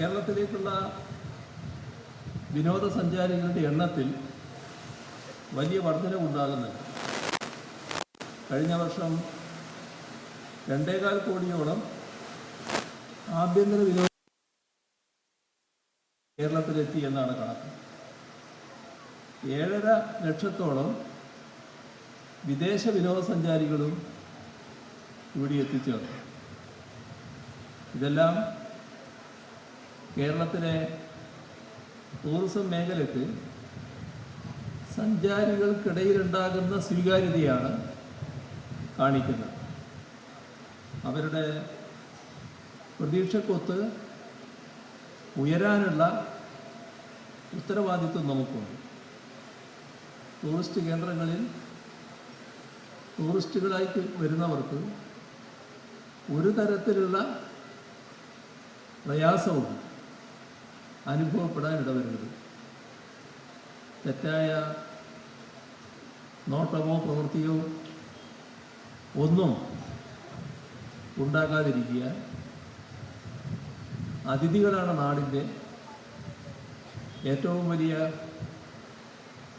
കേരളത്തിലേക്കുള്ള വിനോദസഞ്ചാരികളുടെ എണ്ണത്തിൽ വലിയ വർധനവുണ്ടാകുന്നുണ്ട് കഴിഞ്ഞ വർഷം രണ്ടേകാൽ കോടിയോളം ആഭ്യന്തര വിനോദ കേരളത്തിലെത്തി എന്നാണ് കണക്ക്. ഏഴര ലക്ഷത്തോളം വിദേശ വിനോദസഞ്ചാരികളും ഇവിടെ എത്തിച്ചേർന്നു. ഇതെല്ലാം കേരളത്തിലെ ടൂറിസം മേഖലയ്ക്ക് സഞ്ചാരികൾക്കിടയിലുണ്ടാകുന്ന സ്വീകാര്യതയാണ് കാണിക്കുന്നത്. അവരുടെ പ്രതീക്ഷക്കൊത്ത് ഉയരാനുള്ള ഉത്തരവാദിത്വം നമുക്കുണ്ട്. ടൂറിസ്റ്റ് കേന്ദ്രങ്ങളിൽ ടൂറിസ്റ്റുകളായി വരുന്നവർക്ക് ഒരു തരത്തിലുള്ള പ്രയാസവും അനുഭവപ്പെടാൻ ഇടവരുന്നത് തെറ്റായ നോട്ടമോ പ്രവൃത്തിയോ ഒന്നും ഉണ്ടാകാതിരിക്കുക അതിഥികളാണ് നാടിന്റെ ഏറ്റവും വലിയ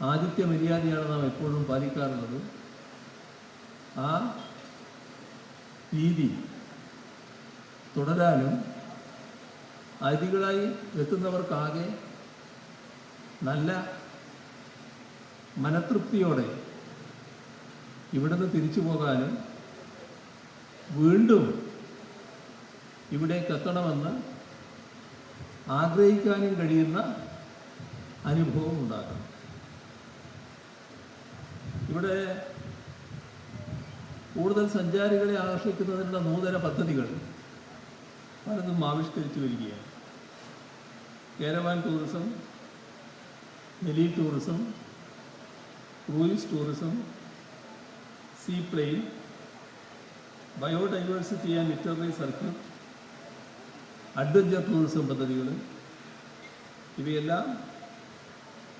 ആദിത്യ മര്യാദയാണ് നാം എപ്പോഴും പാലിക്കാറുള്ളത്. ആ രീതി തുടരാനും അതിഥികളായി എത്തുന്നവർക്കാകെ നല്ല മനതൃപ്തിയോടെ ഇവിടുന്ന് തിരിച്ചു പോകാനും വീണ്ടും ഇവിടേക്ക് എത്തണമെന്ന് ആഗ്രഹിക്കാനും കഴിയുന്ന അനുഭവം ഉണ്ടാക്കണം. ഇവിടെ കൂടുതൽ സഞ്ചാരികളെ ആകർഷിക്കുന്നതിനുള്ള നൂതന പദ്ധതികൾ പലതും ആവിഷ്കരിച്ചു വരികയാണ്. Caravan tourism heli tourism cruise tourism sea plane biodiversity and literary circuit adventure tourism പദ്ധതികൾ ഇവയെല്ലാം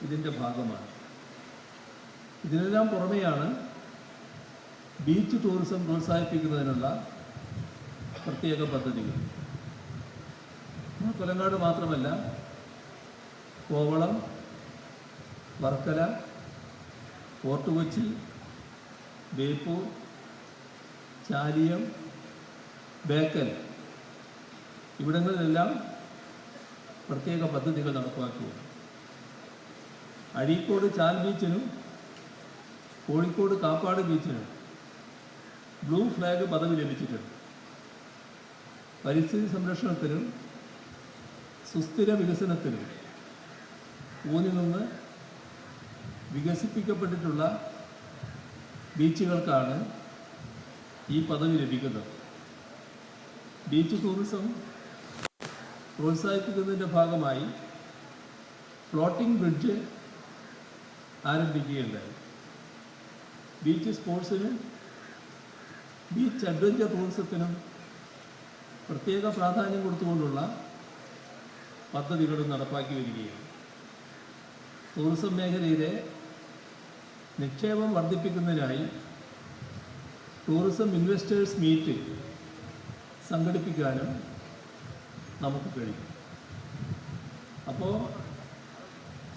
ഇതിന്റെ ഭാഗമാണ്. ഇതിനെല്ലാം പുറമെയാണ് ബീച്ച് ടൂറിസം പ്രോത്സാഹിപ്പിക്കുന്നതിനുള്ള പ്രത്യേക പദ്ധതികൾ. കൊലങ്ങാട് മാത്രമല്ല കോവളം വർക്കല ഫോർട്ട് കൊച്ചി ബേപ്പൂർ ചാലിയം ബേക്കൽ. ഇവിടങ്ങളിലെല്ലാം പ്രത്യേക പദ്ധതികൾ നടപ്പാക്കുക അഴീക്കോട് ചാൽ ബീച്ചിനും കോഴിക്കോട് കാപ്പാട് ബീച്ചിനും ബ്ലൂ ഫ്ലാഗ് പദവി ലഭിച്ചിട്ടുണ്ട്. പരിസ്ഥിതി സംരക്ഷണത്തിനും സുസ്ഥിര വികസനത്തിനും ഊന്നി നിന്ന് വികസിപ്പിക്കപ്പെട്ടിട്ടുള്ള ബീച്ചുകൾക്കാണ് ഈ പദവി ലഭിക്കുന്നത്. ബീച്ച് ടൂറിസം പ്രോത്സാഹിപ്പിക്കുന്നതിന്റെ ഭാഗമായി ഫ്ലോട്ടിംഗ് ബ്രിഡ്ജ് ആരംഭിക്കുകയുണ്ടായി. ബീച്ച് സ്പോർട്സിന് ബീച്ച് അഡ്വഞ്ചർ ടൂറിസത്തിനും പ്രത്യേക പ്രാധാന്യം കൊടുത്തുകൊണ്ടുള്ള പദ്ധതികളും നടപ്പാക്കി വരികയാണ്. ടൂറിസം മേഖലയിലെ നിക്ഷേപം വർദ്ധിപ്പിക്കുന്നതിനായി ടൂറിസം ഇൻവെസ്റ്റേഴ്സ് മീറ്റ് സംഘടിപ്പിക്കാനും നമുക്ക് കഴിയും. അപ്പോൾ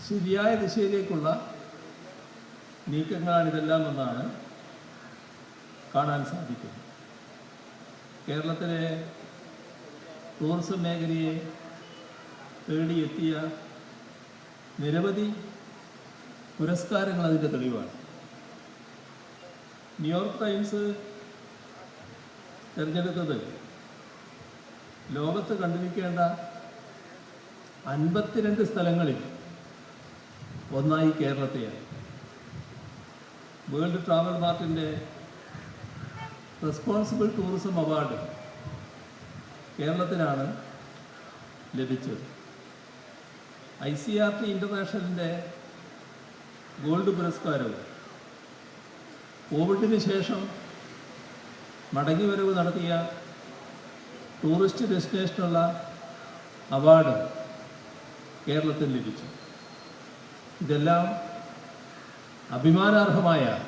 ശരിയായ ദിശയിലേക്കുള്ള നീക്കങ്ങളാണിതെല്ലാം എന്നാണ് കാണാൻ സാധിക്കുന്നത്. കേരളത്തിലെ ടൂറിസം മേഖലയെ തേടിയെത്തിയ നിരവധി പുരസ്കാരങ്ങൾ അതിന്റെ തെളിവാണ്. ന്യൂയോർക്ക് ടൈംസ് തിരഞ്ഞെടുത്തത് ലോകത്ത് കണ്ടിരിക്കേണ്ട അൻപത്തിരണ്ട് സ്ഥലങ്ങളിൽ ഒന്നായി കേരളത്തെയാണ്. വേൾഡ് ട്രാവൽ മാർട്ടിന്റെ റെസ്പോൺസിബിൾ ടൂറിസം അവാർഡ് കേരളത്തിനാണ് ലഭിച്ചത്. ഐ സി ആർ ടി ഇന്റർനാഷണലിന്റെ ഗോൾഡ് പുരസ്കാരവും കോവിഡിന് ശേഷം മടങ്ങിവരവ് നടത്തിയ ടൂറിസ്റ്റ് ഡെസ്റ്റിനേഷനുള്ള അവാർഡ് കേരളത്തിന് ലഭിച്ചു. ഇതെല്ലാം അഭിമാനാർഹമായ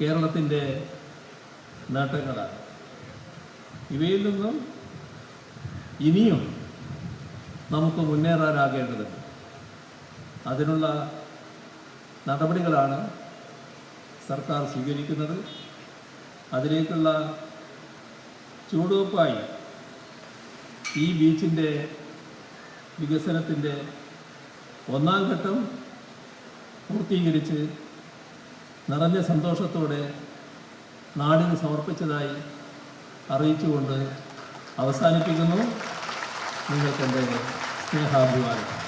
കേരളത്തിന്റെ നേട്ടങ്ങളാണ്. ഇവയിൽ നിന്നും ഇനിയും നമുക്ക് മുന്നേറാനാകേണ്ടതുണ്ട് അതിനുള്ള നടപടികളാണ് സർക്കാർ സ്വീകരിക്കുന്നത്. അതിലേക്കുള്ള ചുവടുവെപ്പായി ഈ ബീച്ചിന്റെ വികസനത്തിന്റെ ഒന്നാം ഘട്ടം പൂർത്തീകരിച്ച് നിറഞ്ഞ സന്തോഷത്തോടെ നാടിന് സമർപ്പിച്ചതായി അറിയിച്ചുകൊണ്ട് അവസാനിപ്പിക്കുന്നു. നിങ്ങൾക്കെന്റെ സ്നേഹാഭിമാനം